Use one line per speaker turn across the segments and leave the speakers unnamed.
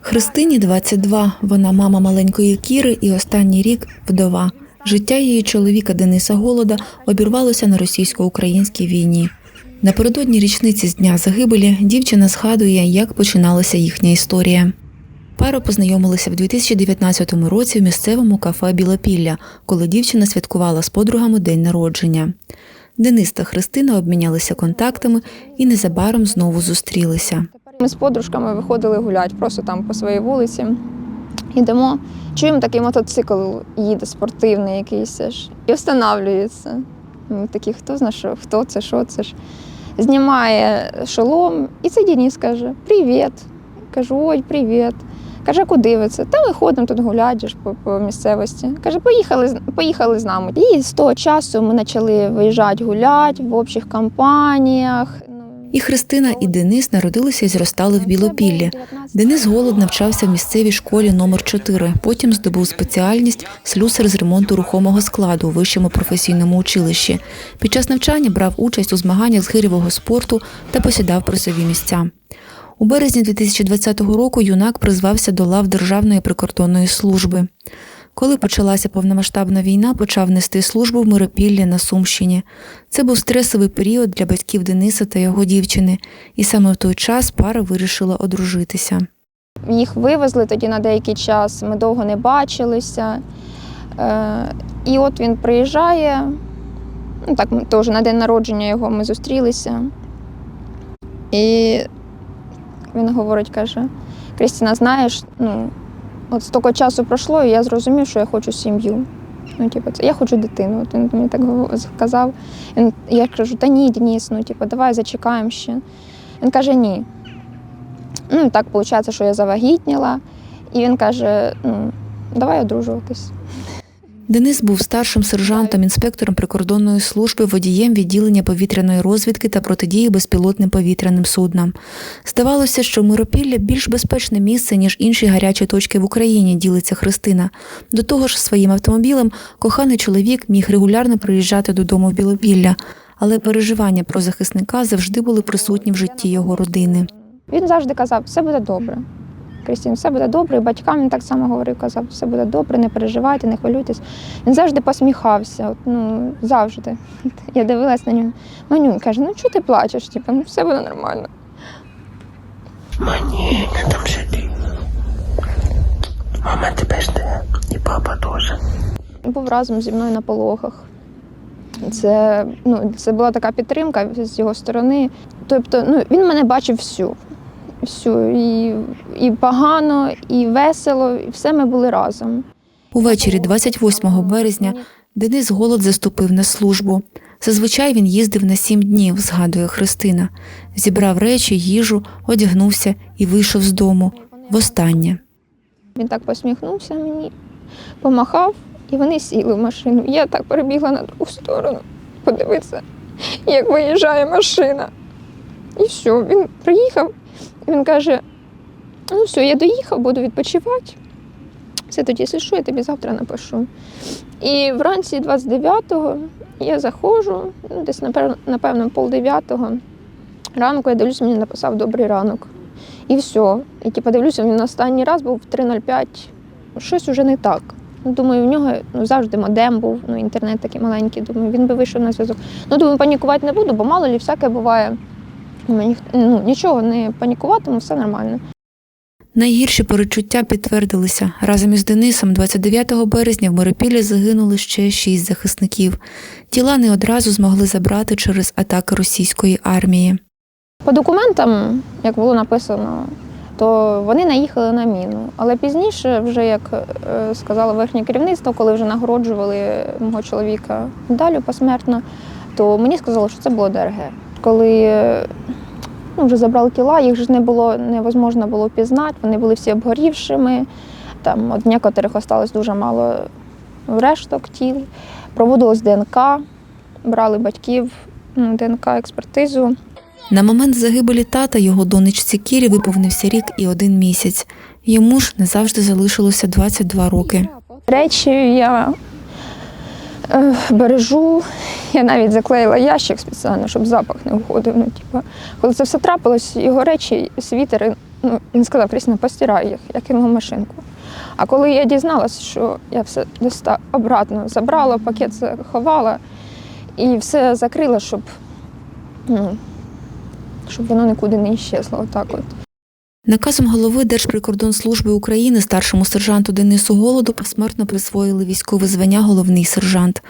Христині 22. Вона мама маленької Кіри і останній рік вдова. Життя її чоловіка Дениса Голода обірвалося на російсько-українській війні. Напередодні річниці з дня загибелі дівчина згадує, як починалася їхня історія. Пара познайомилися в 2019 році в місцевому кафе Білопілля, коли дівчина святкувала з подругами день народження. Денис та Христина обмінялися контактами і незабаром знову зустрілися.
Ми з подружками виходили гуляти просто там по своїй вулиці. Йдемо, чуємо такий мотоцикл їде спортивний якийсь аж, і встановлюється. Ми такі, хто знає, що, хто це, що це ж. Знімає шолом, і це Денис каже: Привіт. Кажу, ой, привіт. Каже, куди ви це? Та ми ходимо тут гуляти по, по місцевості. Каже, поїхали, поїхали з нами. І з того часу ми почали виїжджати гуляти в общих компаніях.
І Христина, і Денис народилися і зростали в Білопіллі. Денис Голод навчався в місцевій школі номер 4 Потім здобув спеціальність слюсар з ремонту рухомого складу у вищому професійному училищі. Під час навчання брав участь у змаганнях з гирьового спорту та посідав призові місця. У березні 2020 року юнак призвався до лав Державної прикордонної служби. Коли почалася повномасштабна війна, почав нести службу в Миропіллі на Сумщині. Це був стресовий період для батьків Дениса та його дівчини, і саме в той час пара вирішила одружитися.
Їх вивезли тоді на деякий час, ми довго не бачилися. Е, і от він приїжджає, ну так, теж на день народження його ми зустрілися. І він говорить, каже: Крістіна, знаєш, ну, от стільки часу пройшло, і я зрозумів, що я хочу сім'ю. Ну, типу, це, я хочу дитину. От він мені так сказав. Я кажу, та ні, Денис, ну, типу, давай зачекаємо ще. Він каже, ні. Ну, так виходить, що я завагітніла. І він каже: ну, давай одружуватись.
Денис був старшим сержантом, інспектором прикордонної служби, водієм відділення повітряної розвідки та протидії безпілотним повітряним суднам. Здавалося, що Миропілля більш безпечне місце, ніж інші гарячі точки в Україні, ділиться Христина. До того ж, своїм автомобілем коханий чоловік міг регулярно приїжджати додому в Білопілля, але переживання про захисника завжди були присутні в житті його родини.
Він завжди казав, все буде добре. Крістін, все буде добре. І батькам він так само говорив, казав, все буде добре, не переживайте, не хвилюйтесь. Він завжди посміхався, от, ну, завжди. Я дивилась на нього. Манюнь каже, ну чого ти плачеш? Типу, ну все буде нормально.
Мені не там жити. Мама тебе жде, і папа теж.
був разом зі мною на пологах. Це, ну, це була така підтримка з його сторони. Тобто, ну, він мене бачив всю. Всю. І, і погано, і весело, і все ми були разом.
Увечері 28 березня Денис Голод заступив на службу. Зазвичай він їздив на сім днів, згадує Христина. Зібрав речі, їжу, одягнувся і вийшов з дому. Востаннє.
Він так посміхнувся мені, помахав, і вони сіли в машину. Я так перебігла на другу сторону, подивитися, як виїжджає машина. І все, він приїхав, він каже: ну все, я доїхав, буду відпочивати. Все тоді, що, я тобі завтра напишу. І вранці 29-го я заходжу, ну, десь, напевно, пол дев'ятого ранку, я дивлюсь, мені написав добрий ранок. І все. І типу, дивлюся, він останній раз був в 3.05. Щось уже не так. Ну, думаю, в нього ну, завжди модем був, ну, інтернет такий маленький. Думаю, він би вийшов на зв'язок. Ну, думаю, панікувати не буду, бо мало лі всяке буває. Мені ну, нічого не панікуватиму, все нормально.
Найгірші перечуття підтвердилися. Разом із Денисом 29 березня в Миропіллі загинули ще шість захисників. Тіла не одразу змогли забрати через атаки російської армії.
По документам, як було написано, то вони наїхали на міну. Але пізніше, вже як е, сказало верхнє керівництво, коли вже нагороджували мого чоловіка медаллю посмертно, то мені сказали, що це було ДРГ. Коли ну, вже забрали тіла, їх ж не було невозможно було впізнати, вони були всі обгорівшими. Там от некоторих осталось дуже мало решток тіл. Проводилось ДНК, брали батьків ну, ДНК-експертизу.
На момент загибелі тата його донечці Кірі виповнився рік і один місяць. Йому ж не завжди залишилося 22 роки.
Речі я бережу. Я навіть заклеїла ящик спеціально, щоб запах не входив. Ну, типу, коли це все трапилось, його речі, світери ну, він сказав, Крісна, постирай їх, я кинула машинку. А коли я дізналася, що я все доста обратно забрала, пакет заховала і все закрила, щоб, ну, щоб воно нікуди не іщезло. Отак от.
Наказом голови Держприкордонслужби України старшому сержанту Денису Голоду посмертно присвоїли військове звання головний сержант.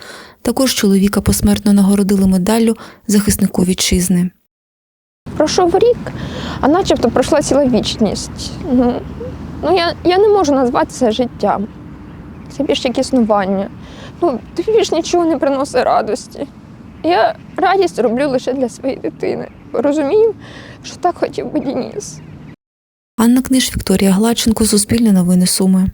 Також чоловіка посмертно нагородили медаллю захиснику вітчизни.
Пройшов рік, а начебто пройшла ціла вічність. Ну, ну я, я не можу назвати це життям. Це більш як існування. Ну, тобі більш нічого не приносить радості. Я радість роблю лише для своєї дитини. Розумію, що так хотів би Денис.
Анна Книж, Вікторія Гладченко, Суспільне новини Суми.